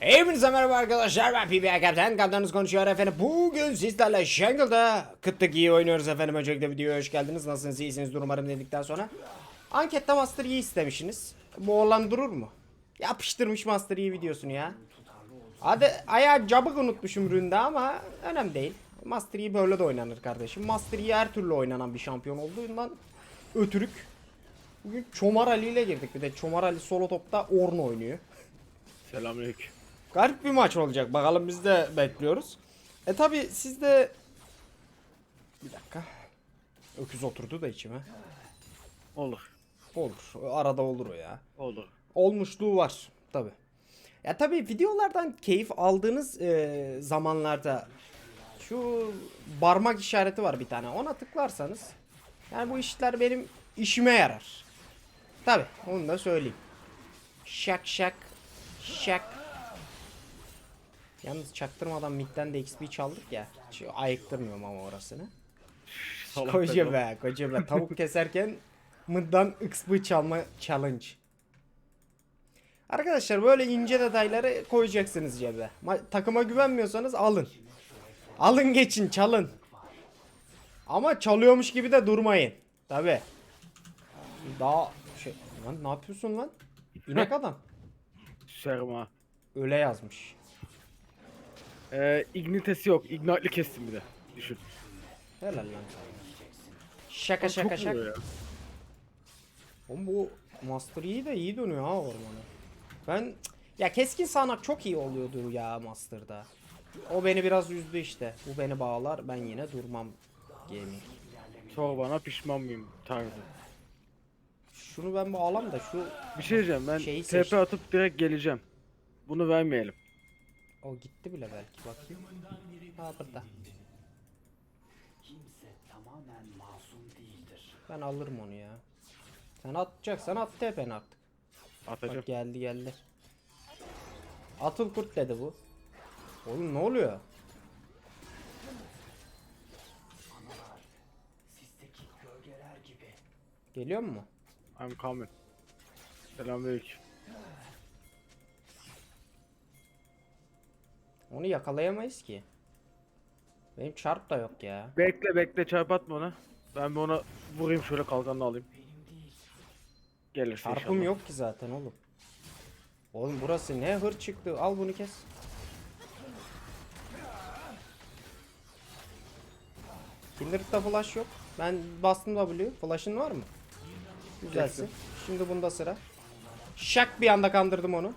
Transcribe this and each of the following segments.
Hepinize merhaba arkadaşlar ben PBA Kaptan Kaptanınız konuşuyor efendim. Bugün sizlerle Jungle'da kıtlık iyi oynuyoruz efendim. Öncelikle videoya hoş geldiniz. Nasılsınız iyisiniz umarım dedikten sonra. Ankette Master Yi istemişsiniz. Bu oğlan durur mu? Yapıştırmış Master Yi videosunu ya. Hadi ayağı cabık unutmuşum ründe ama önemli değil. Master Yi böyle de oynanır kardeşim. Master Yi her türlü oynanan bir şampiyon olduğundan ötürük Bugün Çomar Ali ile girdik. Bir de Çomar Ali solo topta Ornn oynuyor. Selamünaleyküm. Garip bir maç olacak. Bakalım biz de bekliyoruz. E tabi siz de... Bir dakika. Öküz oturdu da içime. Olur. Olur. Arada olur o ya. Olur. Olmuşluğu var. Tabi. Ya tabi videolardan keyif aldığınız e, zamanlarda şu parmak işareti var bir tane. Ona tıklarsanız yani bu işler benim işime yarar. Tabi onu da söyleyeyim. Şak şak şak. Yalnız çaktırmadan midden de XP çaldık ya. Şu ayıktırmıyorum ama orasını. Salak Koca be koca be. Tavuk keserken mıddan XP çalma challenge. Arkadaşlar böyle ince detayları koyacaksınız cebe. Ma- takıma güvenmiyorsanız alın. Alın geçin çalın. Ama çalıyormuş gibi de durmayın. Tabi. Daha şey lan ne yapıyorsun lan? İnek adam. Serma. Öyle yazmış. Ee, ignitesi yok. Ignite'li kestim bir de. Düşün. Helal lan. Şaka şaka şaka. vuruyor ya. Oğlum bu Master iyi de iyi dönüyor ha ormana. Ben ya keskin sağanak çok iyi oluyordur ya Master'da. O beni biraz üzdü işte. Bu beni bağlar ben yine durmam gaming. Sor bana pişman mıyım tarzı. Şunu ben bağlam da şu Bir şey diyeceğim ben Şeyi TP seçtim. atıp direkt geleceğim. Bunu vermeyelim. O gitti bile belki bakayım. Ha burada. Kimse tamamen masum değildir. Ben alırım onu ya. Sen atacaksan at tepeni artık. Atacağım. Bak geldi geldi. Atıl kurt dedi bu. Oğlum ne oluyor? Sizdeki gölgeler gibi. Geliyor mu? I'm coming. Selamünaleyküm. Onu yakalayamayız ki. Benim çarp da yok ya. Bekle bekle çarp atma ona. Ben bir ona vurayım şöyle kalkanını alayım. Gelirse Çarpım inşallah. yok ki zaten oğlum. Oğlum burası ne hır çıktı. Al bunu kes. Kindred'da flash yok. Ben bastım W. Flash'ın var mı? Güzelsin. Şimdi bunda sıra. Şak bir anda kandırdım onu.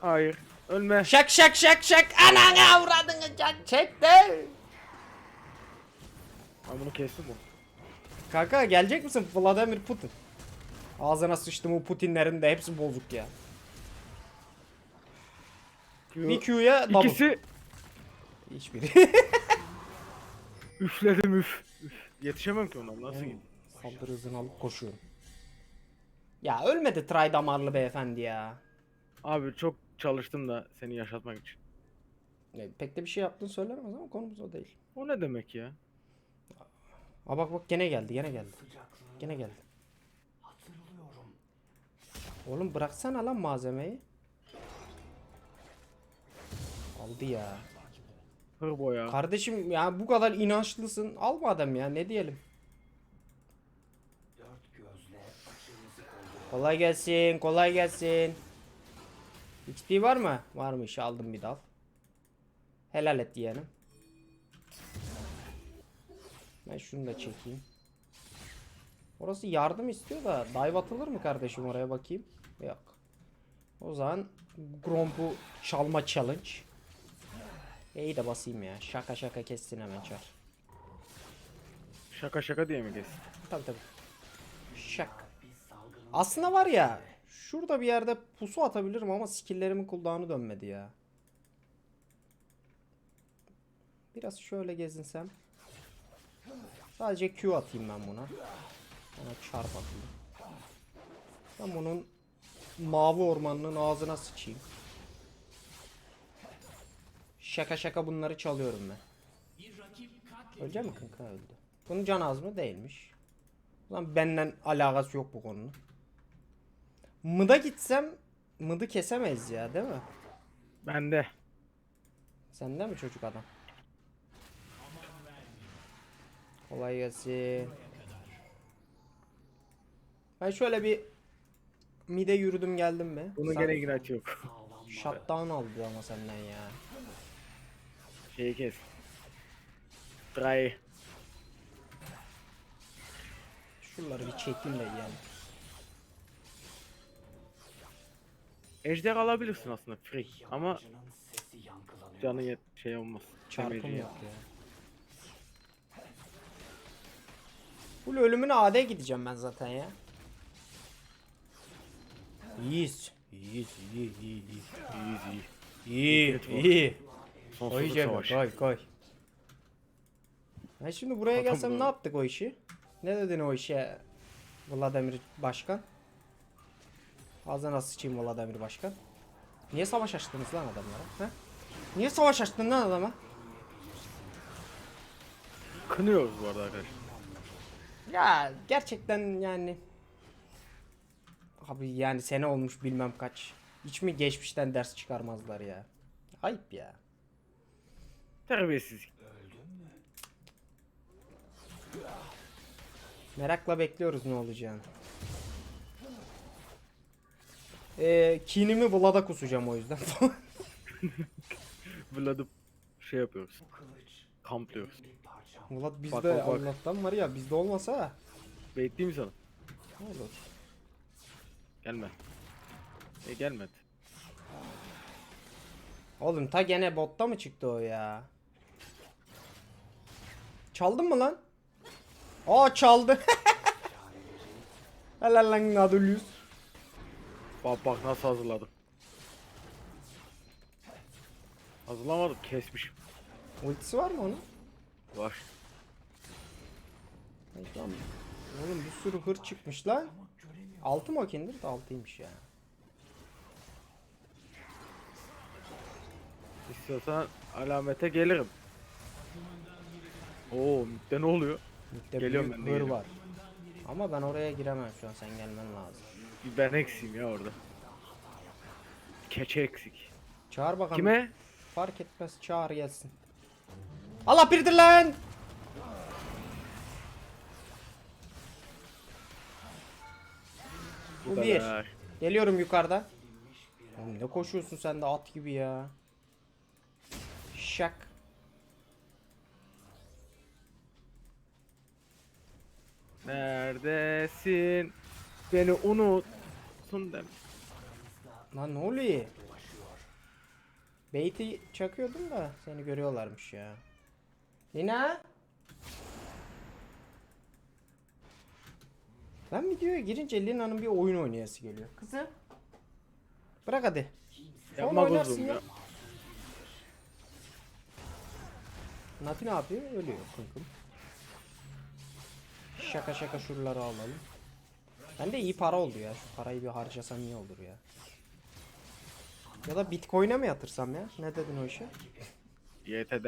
Hayır. Ölme. Şak şak şak şak. Ananı avradını can çekti. Ben bunu kestim bu. Kanka gelecek misin Vladimir Putin? Ağzına sıçtım o Putinlerin de hepsi bozuk ya. Bir Q'ya double. İkisi Hiçbiri. üfledim üf. üf. Yetişemem ki ona nasıl gideyim? Saldırı hızını alıp koşuyorum. Ya ölmedi tray damarlı beyefendi ya. Abi çok çalıştım da seni yaşatmak için. Ya pek de bir şey yaptığını söylemez ama konumuz o değil. O ne demek ya? Aa bak bak gene geldi gene geldi. Gene geldi. Hatırlıyorum. Oğlum bıraksana lan malzemeyi. Aldı ya. Hırbo ya. Kardeşim ya bu kadar inançlısın. Alma adam ya ne diyelim. Dört gözle. Kolay gelsin kolay gelsin. XP var mı? Varmış aldım bir dal. Helal et yeğenim. Ben şunu da çekeyim. Orası yardım istiyor da dive atılır mı kardeşim oraya bakayım? Yok. O zaman Gromp'u çalma challenge. İyi de basayım ya. Şaka şaka kessin hemen çar. Şaka şaka diye mi kestin? Tabi tabi. Şak. Aslında var ya şurada bir yerde pusu atabilirim ama skill'lerimin cooldown'u dönmedi ya. Biraz şöyle gezinsem. Sadece Q atayım ben buna. Ona çarp atayım. Ben bunun mavi ormanının ağzına sıçayım. Şaka şaka bunları çalıyorum ben. Ölecek mi kanka öldü. Bunun can az mı değilmiş. Lan benden alakası yok bu konunun. Mıda gitsem mıdı kesemeyiz ya değil mi? Bende. Sende mi çocuk adam? Kolay gelsin. Ben şöyle bir mide yürüdüm geldim mi? Bunun Sen gene ilgili yok. Shutdown aldı ama senden ya. Şeyi kes. Drei. Şuraları bir çekeyim de yani. Ejder alabilirsin aslında free ama yabancının sesi yankılanıyor. canı yet şey olmaz. Çarpım yok ya. Full ölümüne AD gideceğim ben zaten ya. İyiyiz. İyiyiz, iyi, iyi, iyi. İyi, Nefret var. iyi. Koy Sonsuzluk cebe, savaşı. koy, koy. Ben şimdi buraya Adam gelsem bu- ne yaptık o işi? Ne dedin o işe Vladimir Başkan? Ağzına sıçayım Vladimir Başkan. Niye savaş açtınız lan adamlara? He? Niye savaş açtın lan adama? Kınıyoruz bu arada arkadaşlar. Ya gerçekten yani Abi yani sene olmuş bilmem kaç. Hiç mi geçmişten ders çıkarmazlar ya? Ayıp ya. Terbiyesizlik. Merakla bekliyoruz ne olacağını. Ee, kinimi Vlad'a kusacağım o yüzden. Vlad'ı şey yapıyoruz. Kamplıyoruz. Vlad bizde Bak, bak, bak. Allah'tan var ya bizde olmasa Bekleyeyim mi sana? ne olur. Gelme. E gelmedi. Oğlum ta gene botta mı çıktı o ya? Çaldın mı lan? Aa çaldı. Helal lan Nadulus. Bak bak nasıl hazırladım. Hazırlamadım kesmişim. Ultisi var mı onun? Var. Ay, tamam. Oğlum bir sürü hır çıkmış lan. Altı mı kendir de altıymış ya. İstiyorsan alamete gelirim. Oo mitte ne oluyor? Mitte Geliyorum ben de hır geliyorum. var. Ama ben oraya giremem şu an sen gelmen lazım. Ben eksiğim ya orada. Keçe eksik. Çağır bakalım. Kime? Fark etmez çağır gelsin. Allah birdir lan. Bu bir. kadar. Geliyorum yukarıda. Oğlum ne koşuyorsun sen de at gibi ya. Şak. Neredesin? Beni unutsun dem. Lan ne oluyor? Beyti çakıyordum da seni görüyorlarmış ya. Lina? Ben videoya girince Lina'nın bir oyun oynayası geliyor. Kızım. Bırak hadi. Sonra Yapma oynarsın kuzum ya. ya. Nati ne yapıyor? Ölüyor kınkım. Şaka şaka şuraları alalım. Bende iyi para oldu ya. Şu parayı bir harcasam iyi olur ya. Ya da bitcoin'e mi yatırsam ya? Ne dedin o işe? YTD.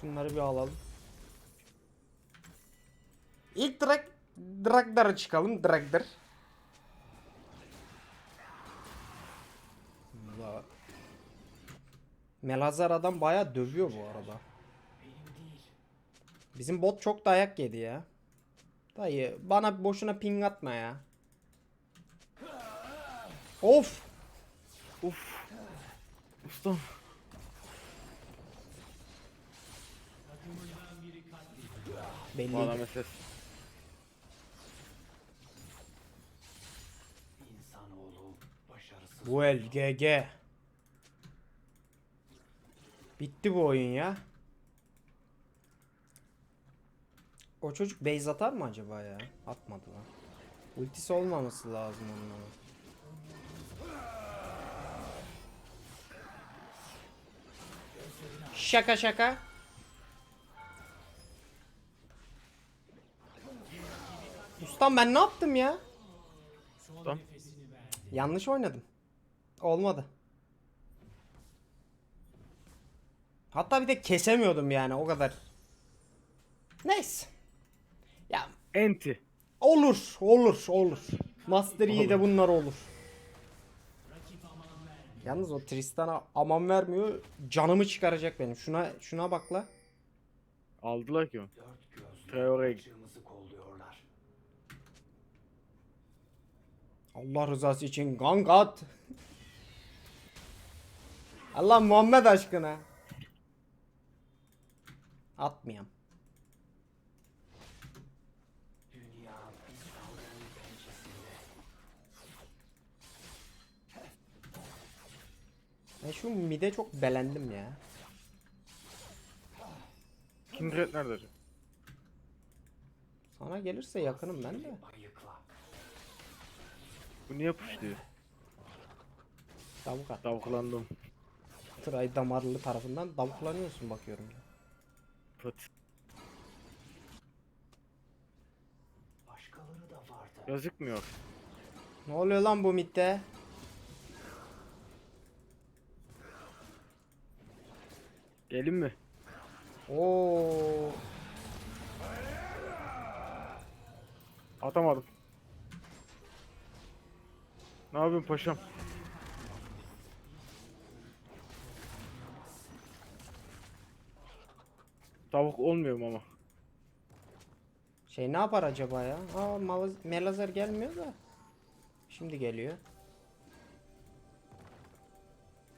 Şunları bir alalım. İlk drag Dragdar'a çıkalım. Dragdar. Valla. Melazar adam baya dövüyor bu arada. Bizim bot çok dayak yedi ya. Dayı bana boşuna ping atma ya. Of. Uf. Ustam. Belli. Ses. Bu el GG. Bitti bu oyun ya. O çocuk base atar mı acaba ya? Atmadı lan. Ultisi olmaması lazım onun ama. Şaka şaka. Ustam ben ne yaptım ya? Ustam. Yanlış oynadım. Olmadı. Hatta bir de kesemiyordum yani o kadar. Neyse. Enti. olur, olur, olur. Master Yi'de bunlar olur. Yalnız o Tristan'a aman vermiyor. Canımı çıkaracak benim. Şuna şuna bak la. Aldılar ki onu. Traore'ye git. Allah rızası için gank at. Allah Muhammed aşkına. Atmayayım. Ben şu mide çok belendim ya. Kindred nerede acaba? Sana gelirse yakınım ben de. Bu niye puşluyor? Tavuk at. Tavuklandım. Tray damarlı tarafından davuklanıyorsun bakıyorum. ya. Pıt. Başkaları da vardı. Yazıkmıyor. Ne oluyor lan bu midde? Gelin mi? Oo. Atamadım. Ne yapıyorsun paşam? Tavuk olmuyorum ama. Şey ne yapar acaba ya? Aa Malaz- Melazar gelmiyor da. Şimdi geliyor.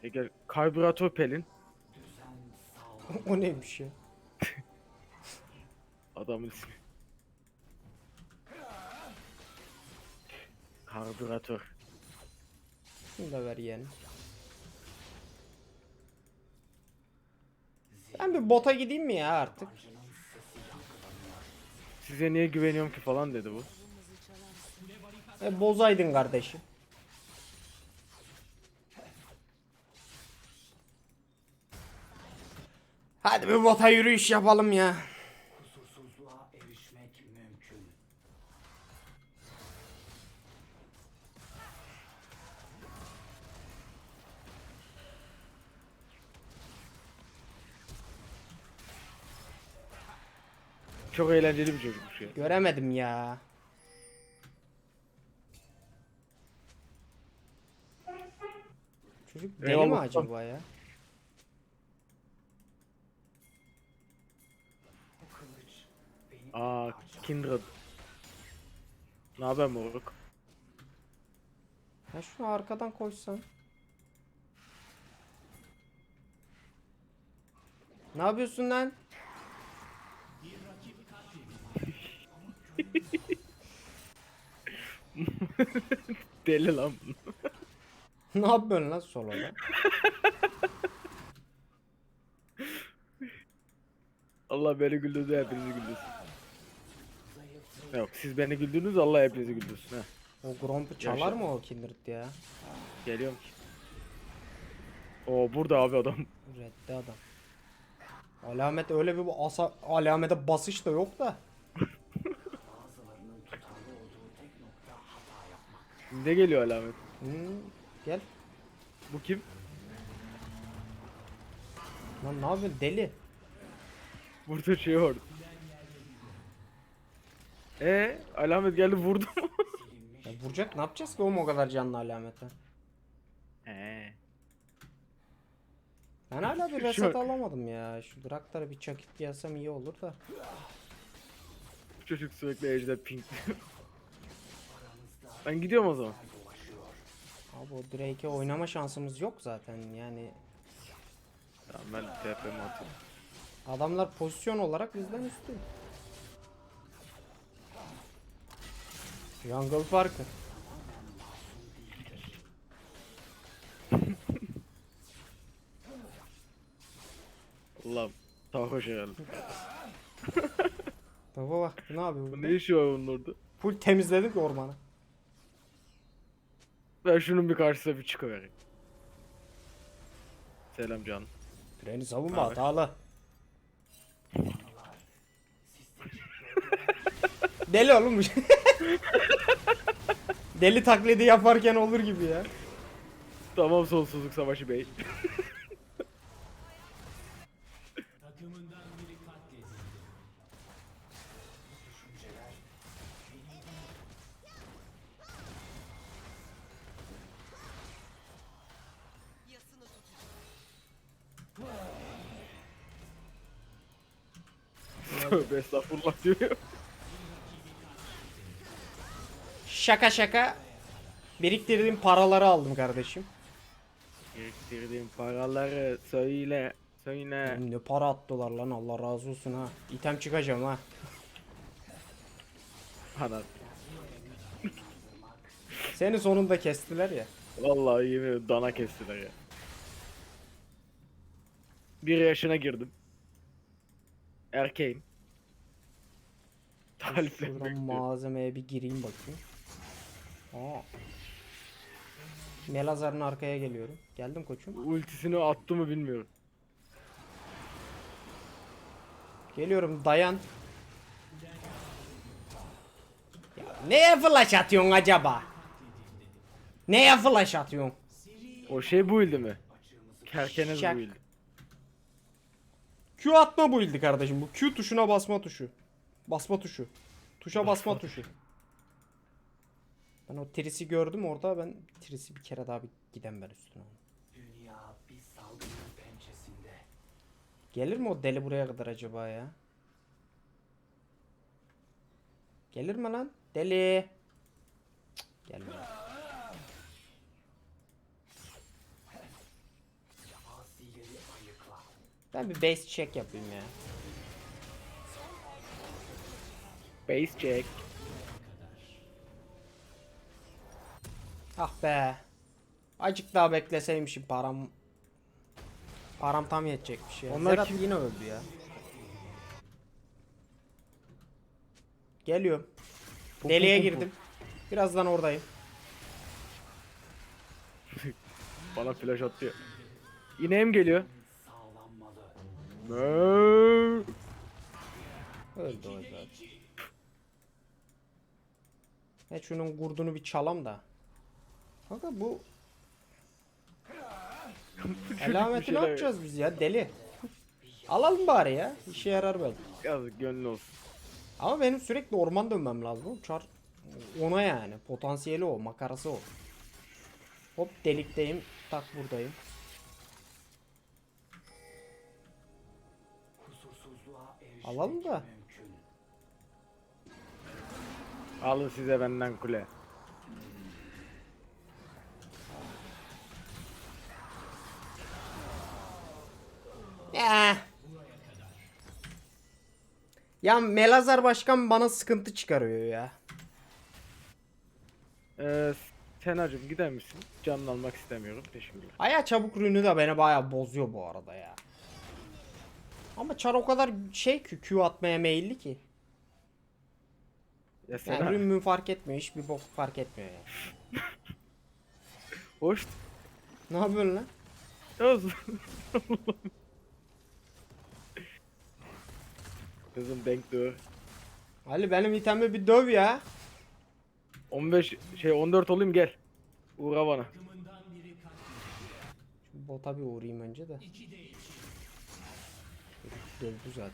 E gel. Karbüratör pelin. O neymiş ya? Adamın ismi. Karbüratör. Şunu da ver yeğenim. Ben bir bota gideyim mi ya artık? Size niye güveniyorum ki falan dedi bu. E, bozaydın kardeşim. Hadi bir bota yürüyüş yapalım ya. Kusursuzluğa erişmek mümkün. Çok eğlenceli bir çocukmuş ya. Göremedim ya. Çocuk deli mi Eyvallah. acaba ya? Aa. Kindred. Ne haber moruk? Ya şunu arkadan koysan. Ne yapıyorsun lan? Deli lan ne yapıyorsun lan soloda? Allah beni güldürdü hepinizi güldürsün. Yok siz beni güldürdünüz Allah hepinizi güldürsün ha. O Gromp'u çalar Yaşa. mı o Kindred ya? Geliyorum ki. Oo burada abi adam. Reddi adam. Alamet öyle bir bu asa alamete basış da yok da. Ne geliyor alamet? Hmm, gel. Bu kim? Lan ne yapıyorsun deli? Burada şey var. E alamet geldi vurdu mu? Ya vuracak ne yapacağız ki oğlum o kadar canlı alamete? He. Ben hala bir Şu- reset alamadım ya. Şu Draktar'a bir çakit gelsem iyi olur da. Bu çocuk sürekli ejder pink. Ben gidiyorum o zaman. Abi o Drake'e oynama şansımız yok zaten yani. Tamam ben TP'mi atıyorum. Adamlar pozisyon olarak bizden üstün. Jungle farkı. Allah'ım. Sarhoş herhalde. Baba bak ne yapıyor Bu burada? ne işi var bunun orada? Full temizledik ormanı. Ben şunun bir karşısına bir çıkıvereyim. Selam canım. Treni savunma Abi. hatalı. Deli oğlum bu. Şey. Deli taklidi yaparken olur gibi ya. Tamam sonsuzluk savaşı bey. Tövbe estağfurullah diyor. Şaka şaka. Biriktirdiğim paraları aldım kardeşim. Biriktirdiğim paraları söyle. Söyle. Ne para attılar lan Allah razı olsun ha. İtem çıkacağım ha. Ana. Seni sonunda kestiler ya. Vallahi yemin ederim dana kestiler ya. Bir yaşına girdim. Erkeğim. Şuradan Taliplenmek diyor. malzemeye bir gireyim bakayım. Aa. Melazar'ın arkaya geliyorum. Geldim koçum. Ultisini attı mı bilmiyorum. Geliyorum dayan. Ya neye flash atıyorsun acaba? Neye flash atıyorsun? O şey bu ildi mi? Kerkeniz Şak. bu ildi. Q atma build'i kardeşim bu. Q tuşuna basma tuşu. Basma tuşu. Tuşa basma tuşu. Ben o Tris'i gördüm orada ben Tris'i bir kere daha bir giden ben üstüne. Dünya bir salgının pençesinde. Gelir mi o deli buraya kadar acaba ya? Gelir mi lan? Deli. Cık, ayıkla. Ben bir base check yapayım ya. Base check. Ah be. Acık daha bekleseymişim param. Param tam yetecekmiş ya. Onlar Zerat kim? yine öldü ya. Geliyorum. Pum Deliğe pum pum girdim. Birazdan oradayım. Bana flash attı ya. İneğim geliyor. Mö. Öldü o zaten. Ne şunun gurdunu bir çalam da. Kanka bu alameti ne yapacağız biz ya deli. Alalım bari ya. İşe yarar belki. Yazık gönlün olsun. Ama benim sürekli orman dönmem lazım. Çar ona yani. Potansiyeli o. Makarası o. Hop delikteyim. Tak buradayım. Alalım da. mümkün. Alın size benden kule. Ya. Ya Melazar Başkan bana sıkıntı çıkarıyor ya. Ee, Senacım gider misin? Canını almak istemiyorum. Teşekkürler. Aya çabuk rünü de beni baya bozuyor bu arada ya. Ama Çar o kadar şey ki Q atmaya meyilli ki. Ya Yani rün mü fark etmiyor. Hiçbir bok fark etmiyor yani. Hoş. Ne yapıyorsun lan? Olsun. Kızım denk dur. Ali benim itemi bir döv ya. 15 şey 14 olayım gel. Uğra bana. Şu bota bir uğrayayım önce de. Dövdü zaten.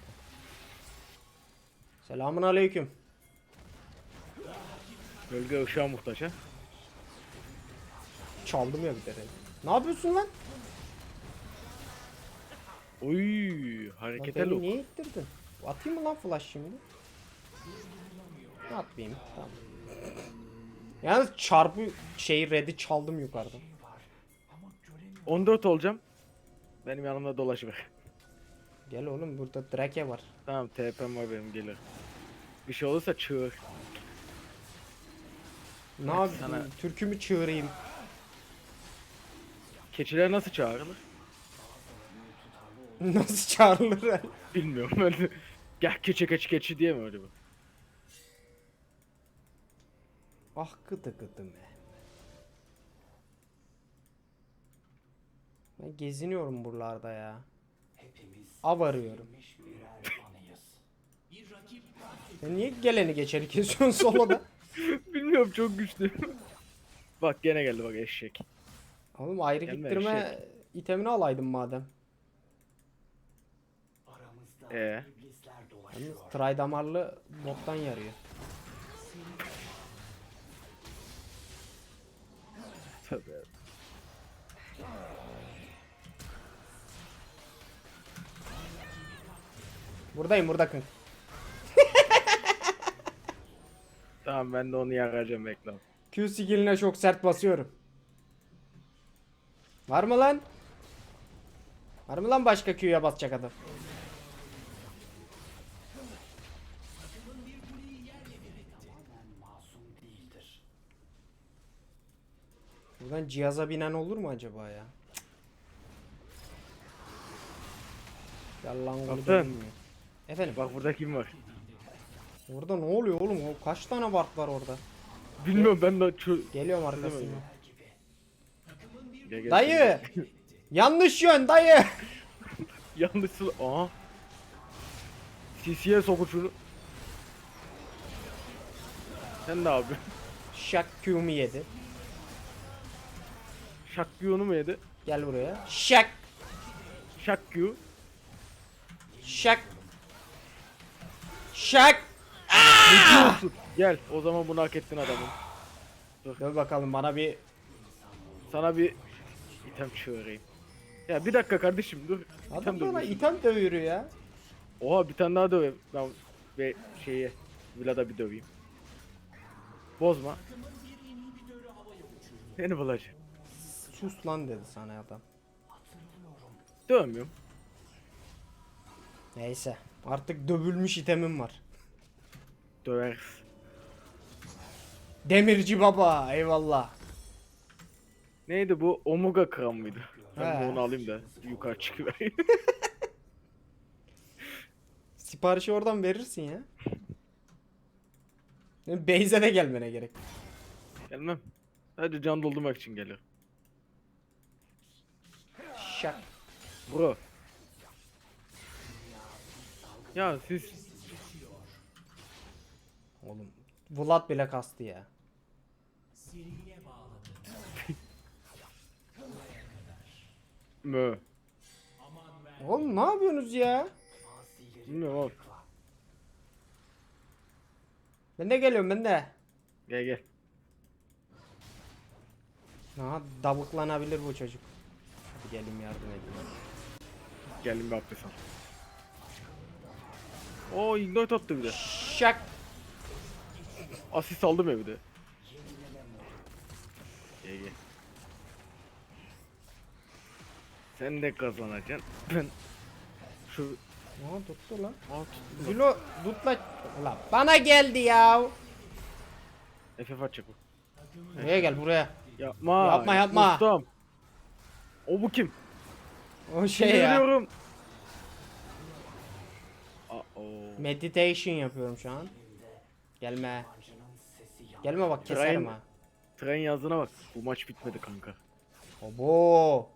Selamun aleyküm. Gölge ışığa muhtaç ha. Çaldım ya bir kere. Ne yapıyorsun lan? Oy Lan harekete beni look. niye ittirdin? Atayım mı lan flash şimdi? Atmayayım tamam. Yalnız çarpı şey red'i çaldım yukarıdan. 14 olacağım. Benim yanımda dolaşıver. Gel oğlum burada Drake var. Tamam TP'm var benim gelir. Bir şey olursa çığır. Ne yapayım? sana- Türkümü çığırayım. Keçiler nasıl çağrılır? Nasıl çağrılır? Bilmiyorum öyle. Gel keçi keçi keçi diye mi öyle bu? ah gıdı gıdı me. Ben geziniyorum buralarda ya. Hepimiz Av arıyorum. bilmiş birer anıyız. Sen niye geleni geçeni kesiyorsun soloda? Bilmiyorum çok güçlü. bak gene geldi bak eşek. Oğlum ayrı Gelme, gittirme itemini alaydın madem. Aramızda Ee? Yalnız Tridamarlı bottan yarıyor. Tabii. Buradayım burada kanka. Tamam ben de onu yakacağım reklam. Q skilline çok sert basıyorum. Var mı lan? Var mı lan başka Q'ya basacak adam? Buradan cihaza binen olur mu acaba ya? Yalan Kaptan. Efendim Bak burada kim var? orada ne oluyor oğlum? O kaç tane ward var orada? Bilmiyorum ben de çö... Geliyorum. Gel, gel. Dayı! Yanlış yön dayı! Yanlış sıla... Aha. CC'ye sokun şunu. Sen ne abi? Şak Q'mu yedi. Şakyonu mu yedi? Gel buraya. Şak! Şakyu. Şak! Şak! Diyorsun. Gel o zaman bunu hak ettin adamım. Dur bakalım bana bir Sana bir item çağırayım. Ya bir dakika kardeşim dur. Adam bana dövüyorsun. item dövüyor ya. Oha bir tane daha döveyim. Ben ve şeyi Vlad'a bir döveyim. Bozma. Seni bulacağım. Sus lan dedi sana adam. Dövmüyorum. Neyse. Artık dövülmüş itemim var. Döveriz. Demirci baba eyvallah. Neydi bu? Omega kram mıydı? Ben He. onu alayım da yukarı çıkıvereyim. Siparişi oradan verirsin ya. Beyze de gelmene gerek. Gelmem. Sadece can doldurmak için geliyor. Şak. Bro. Ya siz Oğlum Vlad bile kastı ya. mö. Oğlum ne yapıyorsunuz ya? Bilmiyorum oğlum. Ben de geliyorum ben de. Gel gel. Aha davuklanabilir bu çocuk. Hadi gelin yardım edin. Gelin bir abdest al. Oo ignite attı bir de. Şak. Asist aldım evde. Gel gel. Sen de kazanacaksın. Ben şu Aa tuttu lan. Aa, tuttum. Zülo tutla. Ulan bana geldi ya. FF açacak bu. Buraya gel buraya. Yapma. Yapma, yapma. Ustam. O bu kim? O şey ya. Geliyorum. Meditation yapıyorum şu an. Gelme. Gelme bak keserim Tren- ha. Tren yazdığına bak. Bu maç bitmedi kanka. Obo.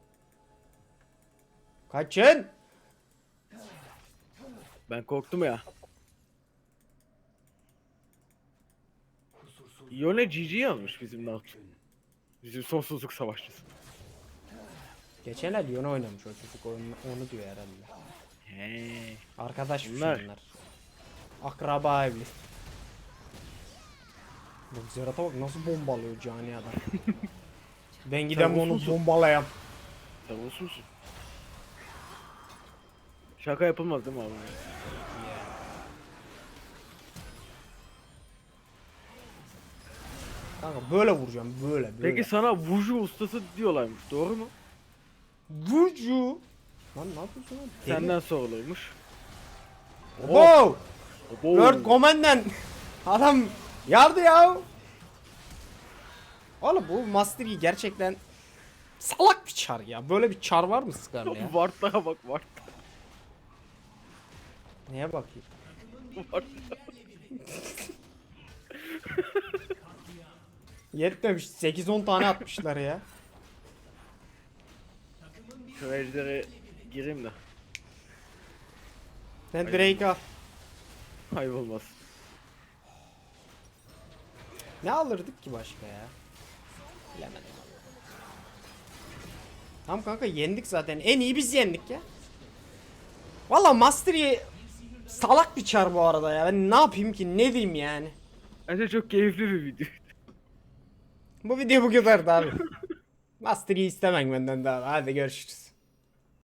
Kaçın. Ben korktum ya. Yone GG yazmış bizim Naut. Bizim sonsuzluk savaşçısı. Geçen el Yone oynamış o çocuk onu, onu diyor herhalde. He. Arkadaş Bunlar. bunlar. Akraba evli. Bu Zerat'a bak nasıl bombalıyor cani adam. ben gidem Sen onu bombalayam. Sen usulsün. Şaka yapılmaz değil mi abi? Kanka böyle vuracağım böyle böyle. Peki sana Vuju ustası diyorlarmış. Doğru mu? Vucu. Lan ne yapıyorsun lan? Deli. Senden sorulurmuş. Obo! Obo. Lord Commander. Adam yardı ya. Oğlum bu Master Yi gerçekten salak bir çar ya. Böyle bir çar var mı Skar'la ya? Wart'a bak Wart. Neye bakayım? Wart. Yetmemiş. 8-10 tane atmışlar ya. Şu ejdere gireyim de. Sen Drake al. Kaybolmaz. Ne alırdık ki başka ya? Bilemedim. Tamam kanka yendik zaten. En iyi biz yendik ya. Valla Master Yi salak bir çar bu arada ya. Ben ne yapayım ki? Ne diyeyim yani? Bence çok keyifli bir video. Bu video bu kadardı abi. Master Yi istemen benden daha. Hadi görüşürüz.